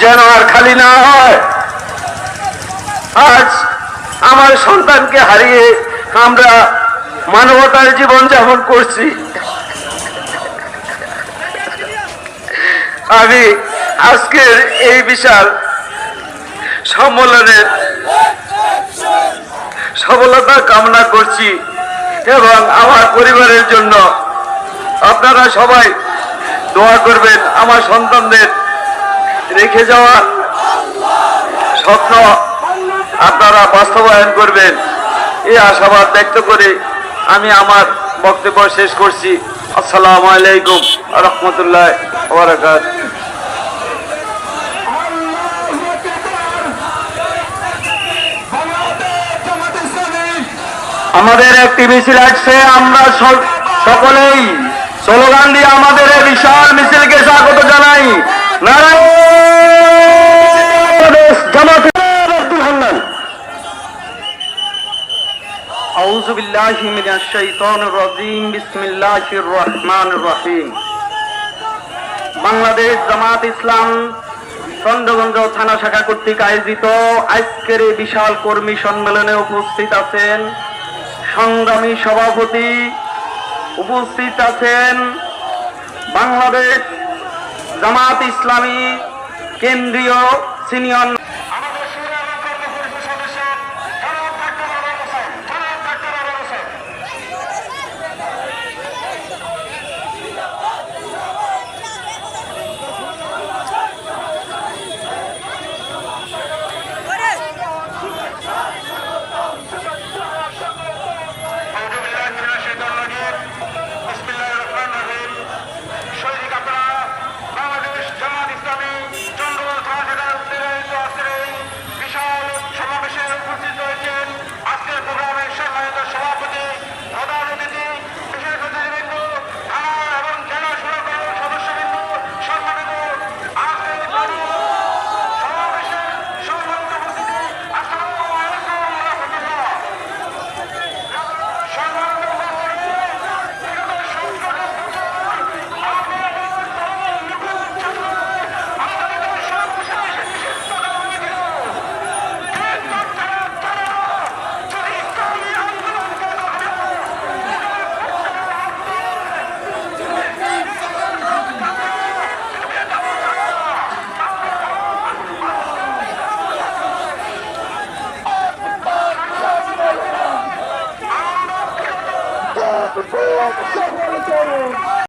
যেন আর খালি না হয়। আজ আমার সন্তানকে হারিয়ে আমরা মানবতার জীবন যাপন করছি। আমি আজকের এই বিশাল সম্মেলনের সফলতা কামনা করছি এবং আমার পরিবারের জন্য আপনারা সবাই দোয়া করবেন আমার সন্তানদের রেখে যাওয়া স্বপ্ন আপনারা বাস্তবায়ন করবেন। এই আশাবাদ ব্যক্ত করে আমি আমার বক্তব্য শেষ করছি। আসসালামু আলাইকুম রহমতুল্লাহ আমাদের একটি মিছিল আসছে আমরা সকলেই স্লোগান দিয়ে আমাদের বিশাল মিছিলকে স্বাগত জানাই। নারায়ণ জামাত আব্দুল হান্নান أعوذ بالله من الشيطان الرجيم بسم الله الرحمن الرحيم বাংলাদেশ জামাত ইসলাম চন্দ্রগঞ্জ থানা শাখা কর্তৃক আয়োজিত আজকের এই বিশাল কর্মী সম্মেলনে উপস্থিত আছেন সংগ্রামী সভাপতি উপস্থিত আছেন বাংলাদেশ জামাত ইসলামী কেন্দ্রীয় সিনিয়র Vamos,